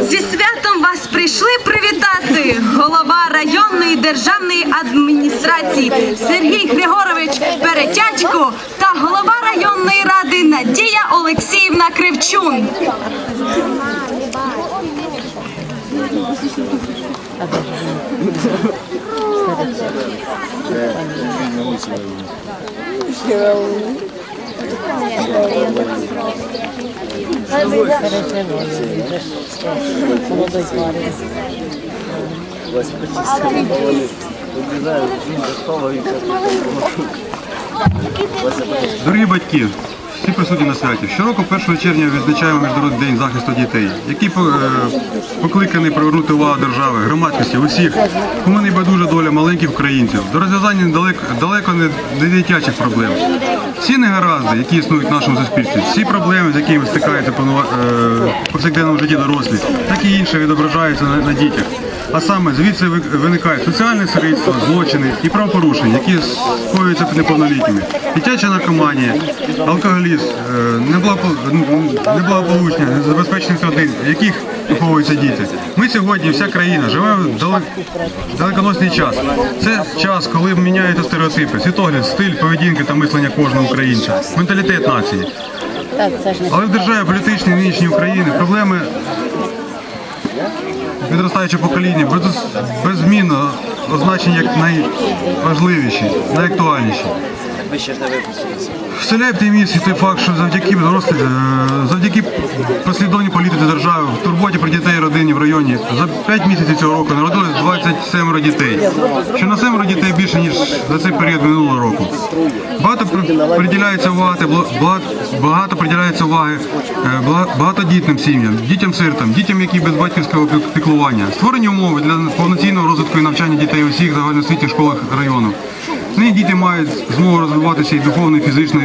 Зі святом вас прийшли привітати голова районної державної адміністрації Сергій Григорович Перетячко та голова районної ради Надія Олексіївна Кривчун. Дорогі батьки, всі присутні на святі. Щороку 1 червня відзначаємо Міжнародний день захисту дітей, який е, покликаний привернути увагу держави, громадськості, усіх, кому не байдужа доля маленьких українців, до розв'язання далеко, далеко не дитячих проблем. Всі негаразди, які існують в нашому суспільстві, всі проблеми, з якими стикаються понова- е, повсякденному житті дорослі, так і інше відображаються на, на дітях. А саме звідси ви- виникають соціальне сирітство, злочини і правопорушення, які скоюються неповнолітніми, дитяча наркоманія, алкоголізм, е, неблагопо- неблагополучні, родин, в яких виховуються діти. Ми сьогодні, вся країна, живемо в далек- далеконосний час. Це час, коли міняються стереотипи, світогляд, стиль поведінки та мислення кожного українця, менталітет нації. Але в державі політичній нинішній України проблеми підростаюче покоління без, беззмінно означені як найважливіші, найактуальніші. Вселяє оптимізм і той факт, що завдяки е, завдяки послідовній політиці держави в турботі про дітей і родині в районі за 5 місяців цього року народилось 27 дітей, що на 7 дітей більше ніж за цей період минулого року. Багато приділяється уваги, багато приділяється уваги е, багатодітним сім'ям, дітям-сиротам, дітям, які без батьківського піклування, створені умови для повноцінного розвитку і навчання дітей у всіх загальноосвітніх школах району. Нині діти мають змогу розвиватися і духовно, і фізично,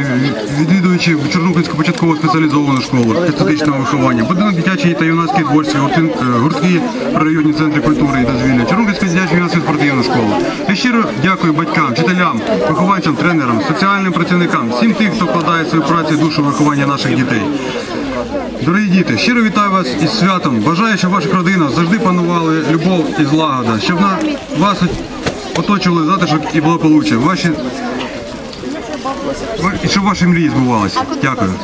відвідуючи Чорнухинську початкову спеціалізовану школу естетичного виховання, будинок дитячої та творчості, гуртин- е, гуртки при районні центри культури і дозвілля, Чорнухинську дитячу юнацьку спортивну школу. Я щиро дякую батькам, вчителям, вихованцям, тренерам, соціальним працівникам, всім тим, хто вкладає свою працю і душу виховання наших дітей. Дорогі діти, щиро вітаю вас із святом. Бажаю, щоб в ваших родинах завжди панували любов і злагода, щоб на вас оточували затишок і благополуччя. Ваші і щоб ваші мрії збувалися. Дякую.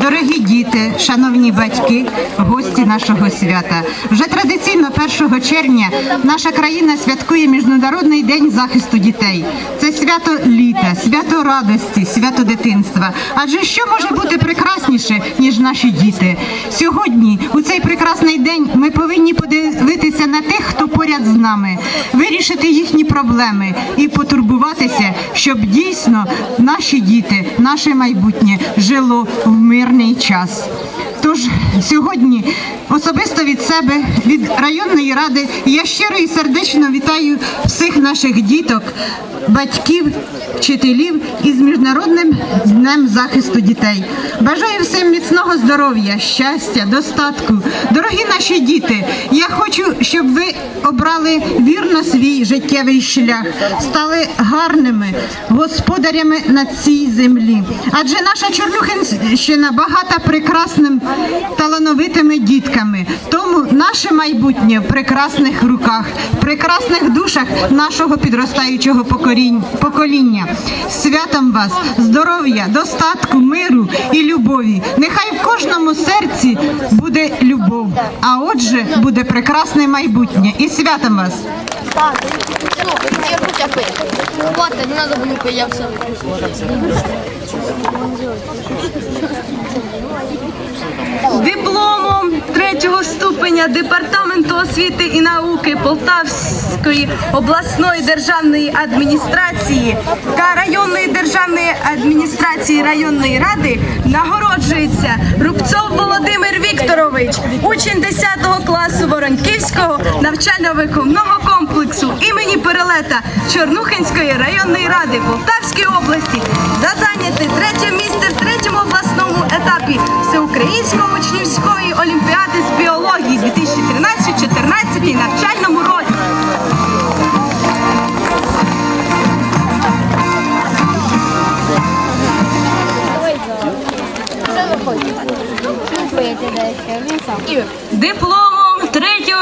Дорогі діти, шановні батьки, гості нашого свята. Вже традиційно 1 червня наша країна святкує Міжнародний день захисту дітей. Це свято літа, свято радості, свято дитинства. Адже що може бути прекрасніше, ніж наші діти? Сьогодні, у цей прекрасний день, ми повинні подивитися на тих, хто поряд з нами, вирішити їхні проблеми і потурбуватися, щоб дійсно наші діти, наше майбутнє жило в мирний час. Тож сьогодні особисто від себе, від районної ради, я щиро і сердечно вітаю всіх наших діток, батьків, вчителів із міжнародним днем захисту дітей. Бажаю всім міцного здоров'я, щастя, достатку. Дорогі наші діти, я хочу, щоб ви обрали вірно свій життєвий шлях, стали гарними господарями на цій землі. Адже наша Чорнухинщина багата прекрасним талановитими дітками. Тому наше майбутнє в прекрасних руках, в прекрасних душах нашого підростаючого покоління. Святом вас, здоров'я, достатку, миру і любові. Нехай в кожному серці буде любов, а отже буде прекрасне майбутнє. І святом вас! Так. Не надо было я все. Дипломом третього ступеня Департаменту освіти і науки Полтавської обласної державної адміністрації та районної державної адміністрації районної ради нагороджується Рубцов Володимир Вікторович, учень 10 класу Вороньківського навчально-виховного комплексу комплексу імені Перелета Чорнухинської районної ради Полтавської області за зайняти третє місце в третьому обласному етапі Всеукраїнської учнівської олімпіади з біології 2013-14 навчальному році. Диплом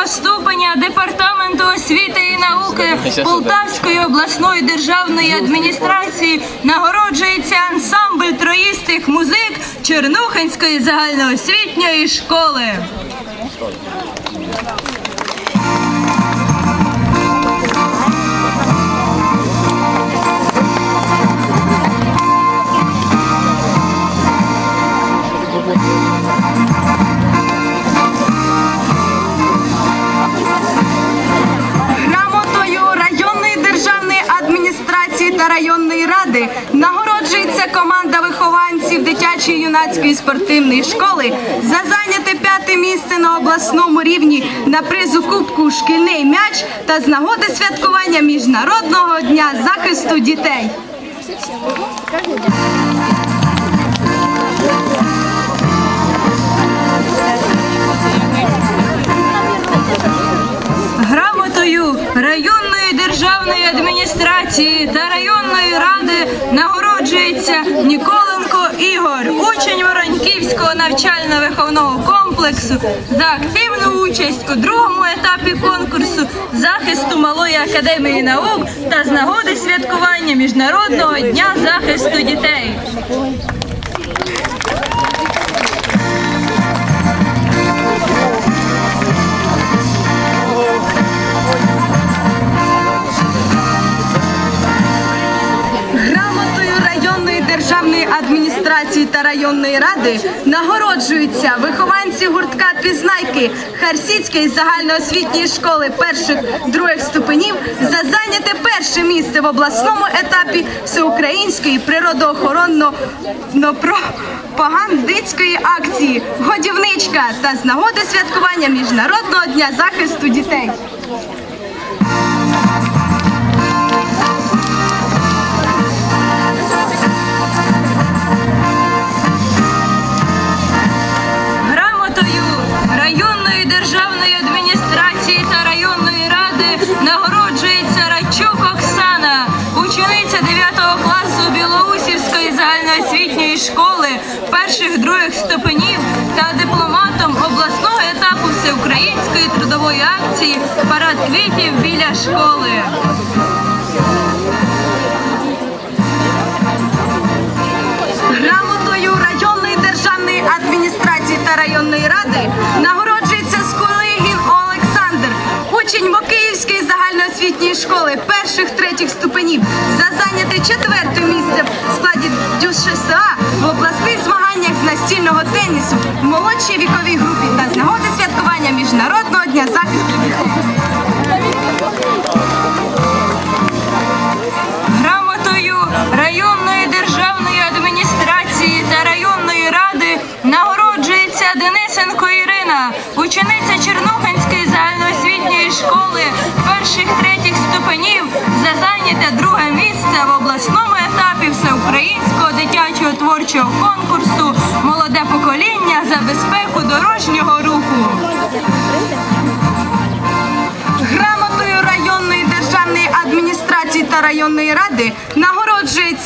ступеня Департаменту освіти і науки Полтавської обласної державної адміністрації нагороджується ансамбль троїстих музик Чернухинської загальноосвітньої школи. Юнацької спортивної школи за зайняте п'яте місце на обласному рівні на призу Кубку Шкільний м'яч та з нагоди святкування Міжнародного дня захисту дітей. Грамотою районної державної адміністрації та районної ради нагороджується Вороньківського навчально-виховного комплексу за активну участь у другому етапі конкурсу захисту малої академії наук та з нагоди святкування Міжнародного дня захисту дітей. Адміністрації та районної ради нагороджуються вихованці гуртка Пізнайки Харсіцької загальноосвітньої школи перших других ступенів за зайняте перше місце в обласному етапі всеукраїнської природоохоронно-пропагандистської акції Годівничка та з нагоди святкування Міжнародного дня захисту дітей. Районної державної адміністрації та районної ради нагороджується Радчук Оксана, учениця 9 класу Білоусівської загальноосвітньої школи перших других ступенів та дипломатом обласного етапу всеукраїнської трудової акції Парад квітів біля школи. Грамотою районної державної адміністрації та районної ради нагороджується учень Мокиївської загальноосвітньої школи перших третіх ступенів за зайняте четверте місце в складі ДЮСШСА в обласних змаганнях з настільного тенісу в молодшій віковій групі та з нагоди святкування Міжнародного дня захисту.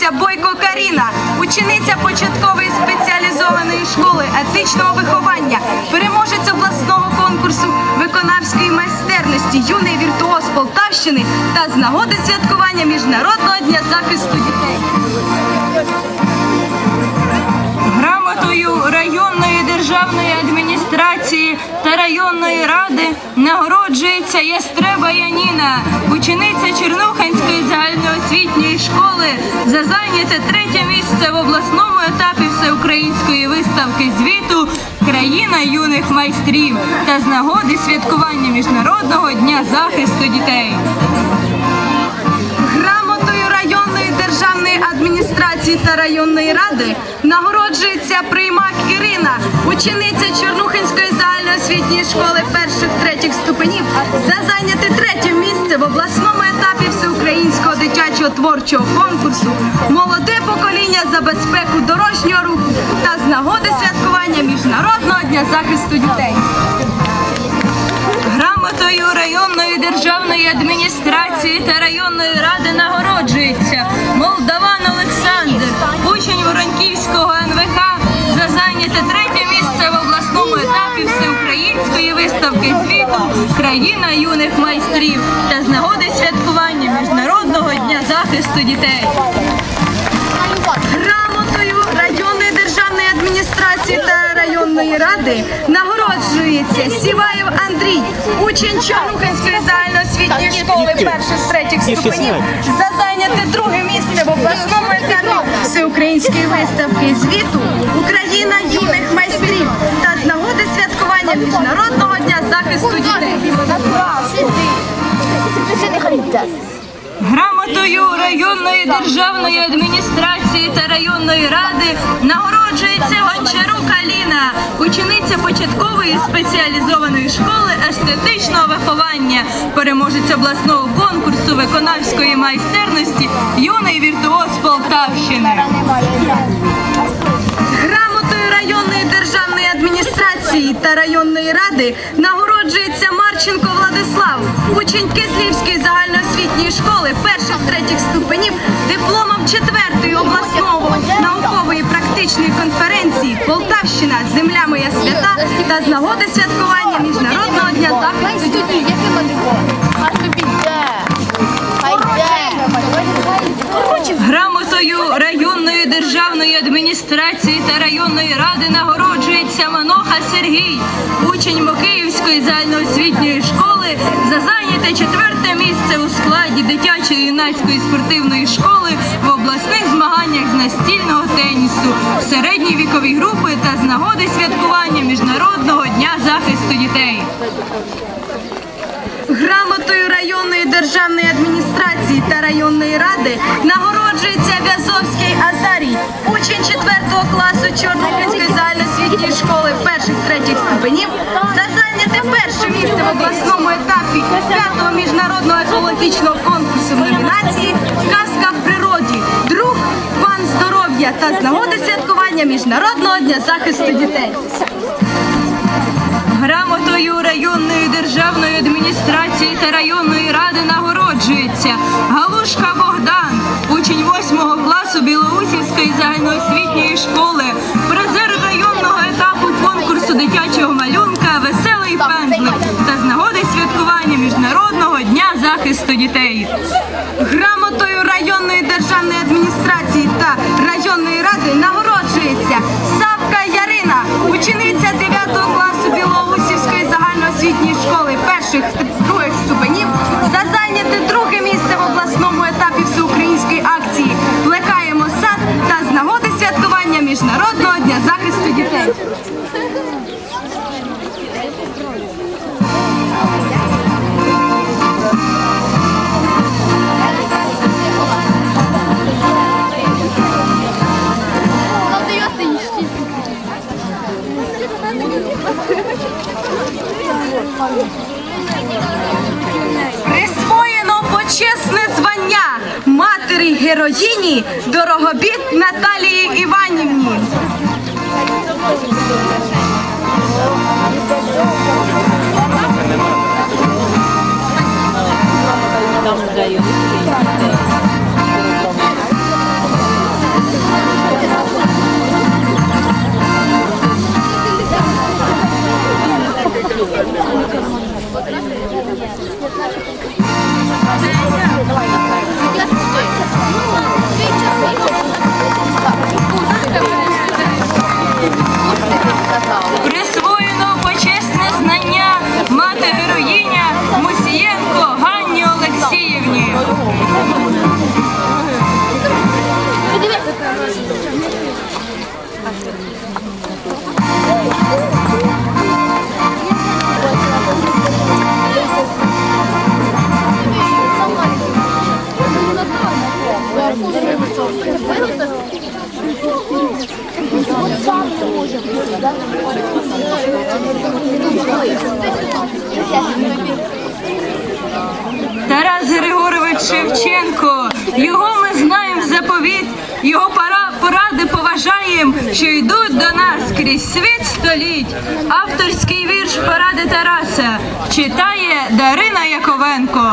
Нагороджується Бойко Каріна, учениця початкової спеціалізованої школи етичного виховання, переможець обласного конкурсу виконавської майстерності, юний віртуоз Полтавщини та з нагоди святкування Міжнародного дня захисту дітей. Грамотою районної державної адміністрації та районної ради нагороджується Ястреба Яніна, учениця Чернухинської загальноосвітньої школи за зайняте третє місце в обласному етапі всеукраїнської виставки звіту Країна юних майстрів та з нагоди святкування Міжнародного дня захисту дітей. Державної адміністрації та районної ради нагороджується приймак Ірина, учениця Чорнухинської загальноосвітньої школи перших третіх ступенів за зайняте третє місце в обласному етапі всеукраїнського дитячого творчого конкурсу Молоде покоління за безпеку дорожнього руху та з нагоди святкування Міжнародного дня захисту дітей. Грамотою районної державної адміністрації та районної ради нагороджується Молдаван Олександр, учень Вороньківського НВХ. за зайняте третє місце в обласному етапі всеукраїнської виставки світу країна юних майстрів та з нагоди святкування міжнародного дня захисту дітей. Грамотою районної державної адміністрації та районної ради нагороджується Сіваєв Андрій, учень Чорнухинської загальноосвітньої школи перших третіх ступенів за зайняте друге місце в обласному етапі всеукраїнської виставки звіту Україна юних майстрів та з нагоди святкування Міжнародного дня захисту дітей. Грамотою районної державної адміністрації та районної ради нагороджується Гончарук Аліна, учениця початкової спеціалізованої школи естетичного виховання, переможець обласного конкурсу виконавської майстерності юний віртуоз Полтавщини. Адміністрації та районної ради нагороджується Марченко Владислав, учень Кислівської загальноосвітньої школи перших третіх ступенів, дипломом четвертої обласного наукової практичної конференції Полтавщина Земля моя свята та з нагоди святкування Міжнародного дня захисту дітей. Грамотою районної державної адміністрації та районної ради нагороджується Маноха Сергій, учень Мокиївської загальноосвітньої школи за зайняте четверте місце у складі дитячої юнацької спортивної школи в обласних змаганнях з настільного тенісу середньої віковій групи та з нагоди святкування Міжнародного дня захисту дітей. Грамотою районної державної адміністрації та районної ради нагороджується В'язовський Азарій, учень 4 класу Чорнокинської загальноосвітньої школи перших третіх ступенів за зайняте перше місце в обласному етапі п'ятого міжнародного екологічного конкурсу в номінації Казка в природі. Друг пан здоров'я та з нагоди святкування Міжнародного дня захисту дітей. Державної адміністрації та районної ради нагороджується Галушка Богдан, учень 8 класу Білоусівської загальноосвітньої школи, призер районного етапу конкурсу дитячого малюнка Веселий пензлик та з нагоди святкування Міжнародного дня захисту дітей. Присвоєно почесне звання матері героїні Дорогобіт Наталії Іванівні. Тарас Григорович Шевченко. Його ми знаємо заповіт, його пора- поради поважаємо, що йдуть до нас крізь світ століть. Авторський вірш поради Тараса читає Дарина Яковенко.